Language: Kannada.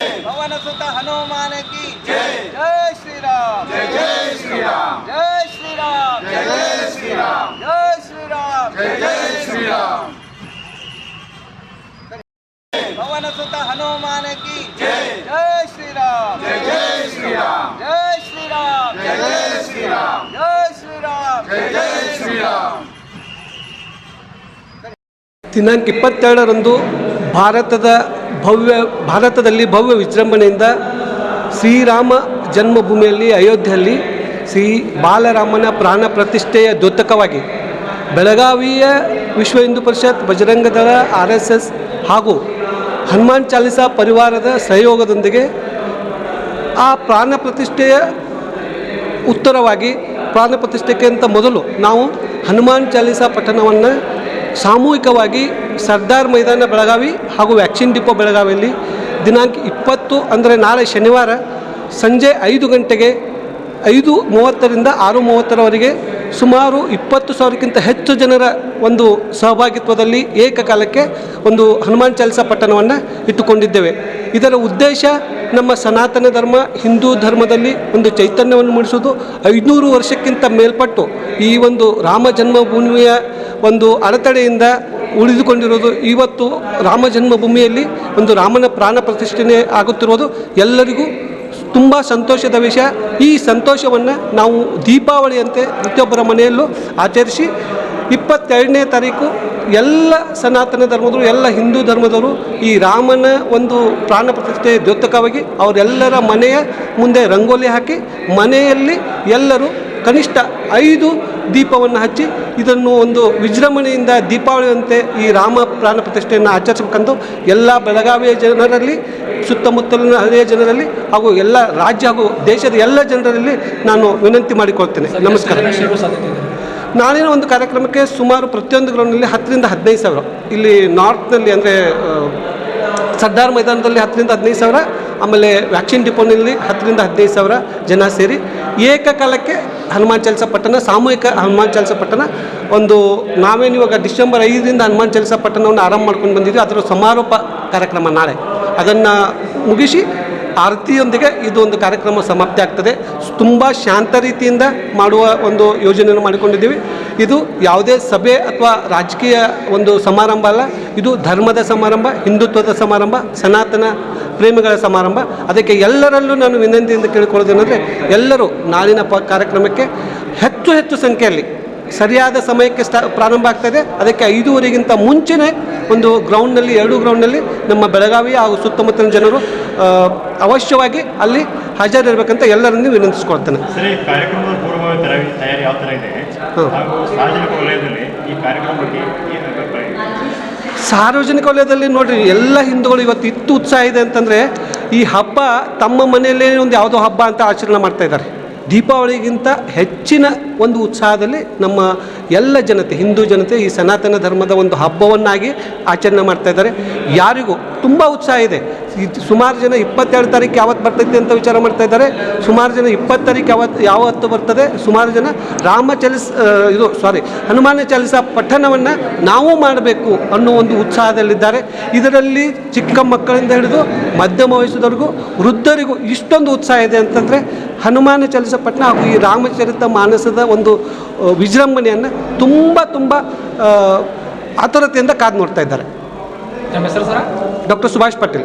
ಪವನ ಸುತ ಹನುಮಾನಕಿ ಜೈ ಶ್ರೀರಾಮ್ ಜೈ ಶ್ರೀರಾಮ್ ಜೈ ಶ್ರೀರಾಮ್ ಜೈ ಶ್ರೀರಾಮ್ ಜೈ ಶ್ರೀರಾಮ್ ಜೈ ಶ್ರೀರಾಮ್ ಪವನ ಸುತ ಹನುಮಾನಕಿ ಜೈ ಶ್ರೀರಾಮ್ ಜೈ ಶ್ರೀರಾಮ್ ಜೈ ಶ್ರೀರಾಮ್ ಜೈ ಶ್ರೀರಾಮ್ ಜೈ ಶ್ರೀರಾಮ್ ಜೈ ಶ್ರೀರಾಮ್ ದಿನಾಂಕ ಇಪ್ಪತ್ತೆರಡರಂದು ಭಾರತದ ಭವ್ಯ ಭಾರತದಲ್ಲಿ ಭವ್ಯ ವಿಜೃಂಭಣೆಯಿಂದ ಶ್ರೀರಾಮ ಜನ್ಮಭೂಮಿಯಲ್ಲಿ ಅಯೋಧ್ಯೆಯಲ್ಲಿ ಶ್ರೀ ಬಾಲರಾಮನ ಪ್ರಾಣ ಪ್ರತಿಷ್ಠೆಯ ದ್ಯೋತಕವಾಗಿ ಬೆಳಗಾವಿಯ ವಿಶ್ವ Hindu Parishad Bajrang Dal R S S ಹಾಗೂ ಹನುಮಾನ್ ಚಾಲಿಸಾ ಪರಿವಾರದ ಸಹಯೋಗದೊಂದಿಗೆ ಆ ಪ್ರಾಣ ಪ್ರತಿಷ್ಠೆಯ ಉತ್ತರವಾಗಿ ಪ್ರಾಣ ಪ್ರತಿಷ್ಠೆಗಿಂತ ಮೊದಲು ನಾವು ಹನುಮಾನ್ ಚಾಲಿಸಾ ಪಠಣವನ್ನು ಸಾಮೂಹಿಕವಾಗಿ ಸರ್ದಾರ್ ಮೈದಾನ ಬೆಳಗಾವಿ ಹಾಗೂ ವ್ಯಾಕ್ಸಿನ್ ಡಿಪೋ ಬೆಳಗಾವಿಯಲ್ಲಿ ದಿನಾಂಕ ಇಪ್ಪತ್ತು ಅಂದರೆ ನಾಳೆ ಶನಿವಾರ ಸಂಜೆ ಐದು ಗಂಟೆಗೆ ಐದು ಮೂವತ್ತರಿಂದ ಆರು ಮೂವತ್ತರವರೆಗೆ ಸುಮಾರು ಇಪ್ಪತ್ತು ಸಾವಿರಕ್ಕಿಂತ ಹೆಚ್ಚು ಜನರ ಒಂದು ಸಹಭಾಗಿತ್ವದಲ್ಲಿ ಏಕಕಾಲಕ್ಕೆ ಒಂದು ಹನುಮಾನ್ ಚಾಲಿಸ ಪಟ್ಟಣವನ್ನು ಇಟ್ಟುಕೊಂಡಿದ್ದೇವೆ. ಇದರ ಉದ್ದೇಶ ನಮ್ಮ ಸನಾತನ ಧರ್ಮ, ಹಿಂದೂ ಧರ್ಮದಲ್ಲಿ ಒಂದು ಚೈತನ್ಯವನ್ನು ಮೂಡಿಸುವುದು. ಐನೂರು ವರ್ಷಕ್ಕಿಂತ ಮೇಲ್ಪಟ್ಟು ಈ ಒಂದು ರಾಮ ಜನ್ಮಭೂಮಿಯ ಒಂದು ಅಡೆತಡೆಯಿಂದ ಉಳಿದುಕೊಂಡಿರೋದು ಇವತ್ತು ರಾಮ ಜನ್ಮಭೂಮಿಯಲ್ಲಿ ಒಂದು ರಾಮನ ಪ್ರಾಣ ಪ್ರತಿಷ್ಠೆ ಆಗುತ್ತಿರುವುದು ಎಲ್ಲರಿಗೂ ತುಂಬ ಸಂತೋಷದ ವಿಷಯ. ಈ ಸಂತೋಷವನ್ನು ನಾವು ದೀಪಾವಳಿಯಂತೆ ಪ್ರತಿಯೊಬ್ಬರ ಮನೆಯಲ್ಲೂ ಆಚರಿಸಿ ಇಪ್ಪತ್ತೆರಡನೇ ತಾರೀಕು ಎಲ್ಲ ಸನಾತನ ಧರ್ಮದವರು, ಎಲ್ಲ ಹಿಂದೂ ಧರ್ಮದವರು ಈ ರಾಮನ ಒಂದು ಪ್ರಾಣ ಪ್ರತಿಷ್ಠೆ ದ್ಯೋತಕವಾಗಿ ಅವರೆಲ್ಲರ ಮನೆಯ ಮುಂದೆ ರಂಗೋಲಿ ಹಾಕಿ ಮನೆಯಲ್ಲಿ ಎಲ್ಲರೂ ಕನಿಷ್ಠ ಐದು ದೀಪವನ್ನು ಹಚ್ಚಿ ಇದನ್ನು ಒಂದು ವಿಜೃಂಭಣೆಯಿಂದ ದೀಪಾವಳಿಯಂತೆ ಈ ರಾಮ ಪ್ರಾಣ ಪ್ರತಿಷ್ಠೆಯನ್ನು ಆಚರಿಸಬೇಕಂದು ಎಲ್ಲ ಬೆಳಗಾವಿಯ ಜನರಲ್ಲಿ ಸುತ್ತಮುತ್ತಲಿನ ಹಳೆಯ ಜನರಲ್ಲಿ ಹಾಗೂ ಎಲ್ಲ ರಾಜ್ಯ ಹಾಗೂ ದೇಶದ ಎಲ್ಲ ಜನರಲ್ಲಿ ನಾನು ವಿನಂತಿ ಮಾಡಿಕೊಳ್ತೇನೆ. ನಮಸ್ಕಾರ. ನಾಳಿನ ಒಂದು ಕಾರ್ಯಕ್ರಮಕ್ಕೆ ಸುಮಾರು ಪ್ರತಿಯೊಂದು ಗ್ರೌಂಡ್ನಲ್ಲಿ ಹತ್ತರಿಂದ ಹದಿನೈದು ಸಾವಿರ. ಇಲ್ಲಿ ನಾರ್ತ್ನಲ್ಲಿ ಅಂದರೆ ಸರ್ದಾರ್ ಮೈದಾನದಲ್ಲಿ ಹತ್ತರಿಂದ ಹದಿನೈದು ಸಾವಿರ, ಆಮೇಲೆ ವ್ಯಾಕ್ಸಿನ್ ಡಿಪೋನಲ್ಲಿ ಹತ್ತರಿಂದ ಹದಿನೈದು ಸಾವಿರ ಜನ ಸೇರಿ ಏಕಕಾಲಕ್ಕೆ ಹನುಮಾನ್ ಚಾಲಿಸ ಪಟ್ಟಣ, ಸಾಮೂಹಿಕ ಹನುಮಾನ್ ಚಾಲಿಸ ಪಟ್ಟಣ, ಒಂದು ನಾವೇನು ಇವಾಗ ಡಿಸೆಂಬರ್ ಐದರಿಂದ ಹನುಮಾನ್ ಚಾಲಿಸ ಪಟ್ಟಣವನ್ನು ಆರಂಭ ಮಾಡ್ಕೊಂಡು ಬಂದಿದ್ದೀವಿ ಅದರ ಸಮಾರೋಪ ಕಾರ್ಯಕ್ರಮ ನಾಳೆ. ಅದನ್ನು ಮುಗಿಸಿ ಆರತಿಯೊಂದಿಗೆ ಇದು ಒಂದು ಕಾರ್ಯಕ್ರಮ ಸಮಾಪ್ತಿ ಆಗ್ತದೆ. ತುಂಬ ಶಾಂತ ರೀತಿಯಿಂದ ಮಾಡುವ ಒಂದು ಯೋಜನೆಯನ್ನು ಮಾಡಿಕೊಂಡಿದ್ದೀವಿ. ಇದು ಯಾವುದೇ ಸಭೆ ಅಥವಾ ರಾಜಕೀಯ ಒಂದು ಸಮಾರಂಭ ಅಲ್ಲ. ಇದು ಧರ್ಮದ ಸಮಾರಂಭ, ಹಿಂದುತ್ವದ ಸಮಾರಂಭ, ಸನಾತನ ಪ್ರೇಮಿಗಳ ಸಮಾರಂಭ. ಅದಕ್ಕೆ ಎಲ್ಲರಲ್ಲೂ ನಾನು ವಿನಂತಿಯಿಂದ ಕೇಳಿಕೊಳ್ಳೋದೇನೆಂದರೆ ಎಲ್ಲರೂ ನಾಳಿನ ಕಾರ್ಯಕ್ರಮಕ್ಕೆ ಹೆಚ್ಚು ಹೆಚ್ಚು ಸಂಖ್ಯೆಯಲ್ಲಿ ಸರಿಯಾದ ಸಮಯಕ್ಕೆ ಸ್ಟಾ ಪ್ರಾರಂಭ ಆಗ್ತದೆ. ಅದಕ್ಕೆ ಐದೂವರೆಗಿಂತ ಮುಂಚೆನೇ ಒಂದು ಗ್ರೌಂಡ್ನಲ್ಲಿ ಎರಡು ಗ್ರೌಂಡ್ನಲ್ಲಿ ನಮ್ಮ ಬೆಳಗಾವಿ ಹಾಗೂ ಸುತ್ತಮುತ್ತಲಿನ ಜನರು ಅವಶ್ಯವಾಗಿ ಅಲ್ಲಿ ಹಾಜರಿರಬೇಕಂತ ಎಲ್ಲರನ್ನೂ ವಿನಂತಿಸ್ಕೊಳ್ತೇನೆ? ಸಾರ್ವಜನಿಕ ವಲಯದಲ್ಲಿ ನೋಡ್ರಿ ಎಲ್ಲ ಹಿಂದೂಗಳು ಇವತ್ತು ಇತ್ತು ಉತ್ಸಾಹ ಇದೆ ಅಂತಂದರೆ ಈ ಹಬ್ಬ ತಮ್ಮ ಮನೆಯಲ್ಲೇ ಒಂದು ಯಾವುದೋ ಹಬ್ಬ ಅಂತ ಆಚರಣೆ ಮಾಡ್ತಾ ಇದ್ದಾರೆ. ದೀಪಾವಳಿಗಿಂತ ಹೆಚ್ಚಿನ ಒಂದು ಉತ್ಸಾಹದಲ್ಲಿ ನಮ್ಮ ಎಲ್ಲ ಜನತೆ, ಹಿಂದೂ ಜನತೆ ಈ ಸನಾತನ ಧರ್ಮದ ಒಂದು ಹಬ್ಬವನ್ನಾಗಿ ಆಚರಣೆ ಮಾಡ್ತಾ ಇದ್ದಾರೆ. ಯಾರಿಗೂ ತುಂಬ ಉತ್ಸಾಹ ಇದೆ. ಸುಮಾರು ಜನ ಇಪ್ಪತ್ತೆರಡು ತಾರೀಕು ಯಾವತ್ತು ಬರ್ತೈತೆ ಅಂತ ವಿಚಾರ ಮಾಡ್ತಾ ಇದ್ದಾರೆ. ಸುಮಾರು ಜನ ಇಪ್ಪತ್ತು ತಾರೀಕು ಯಾವತ್ತು ಯಾವತ್ತು ಬರ್ತದೆ. ಸುಮಾರು ಜನ ರಾಮ ಚಲಿಸ ಇದು ಸಾರಿ ಹನುಮಾನ ಚಾಲಿಸ ಪಠಣವನ್ನು ನಾವು ಮಾಡಬೇಕು ಅನ್ನೋ ಒಂದು ಉತ್ಸಾಹದಲ್ಲಿದ್ದಾರೆ. ಇದರಲ್ಲಿ ಚಿಕ್ಕ ಮಕ್ಕಳಿಂದ ಹಿಡಿದು ಮಧ್ಯಮ ವಯಸ್ಸದವರೆಗೂ ವೃದ್ಧರಿಗೂ ಇಷ್ಟೊಂದು ಉತ್ಸಾಹ ಇದೆ ಅಂತಂದರೆ ಹನುಮಾನ ಚಾಲಿಸ ಪಟ್ಟಣ ಹಾಗೂ ಈ ರಾಮಚರಿತ ಮಾನಸದ ಒಂದು ವಿಜೃಂಭಣೆಯನ್ನು ತುಂಬ ತುಂಬ ಆತುರತೆಯಿಂದ ಕಾದು ನೋಡ್ತಾ ಇದ್ದಾರೆ. ಡಾಕ್ಟರ್ ಸುಭಾಷ್ ಪಾಟೀಲ್.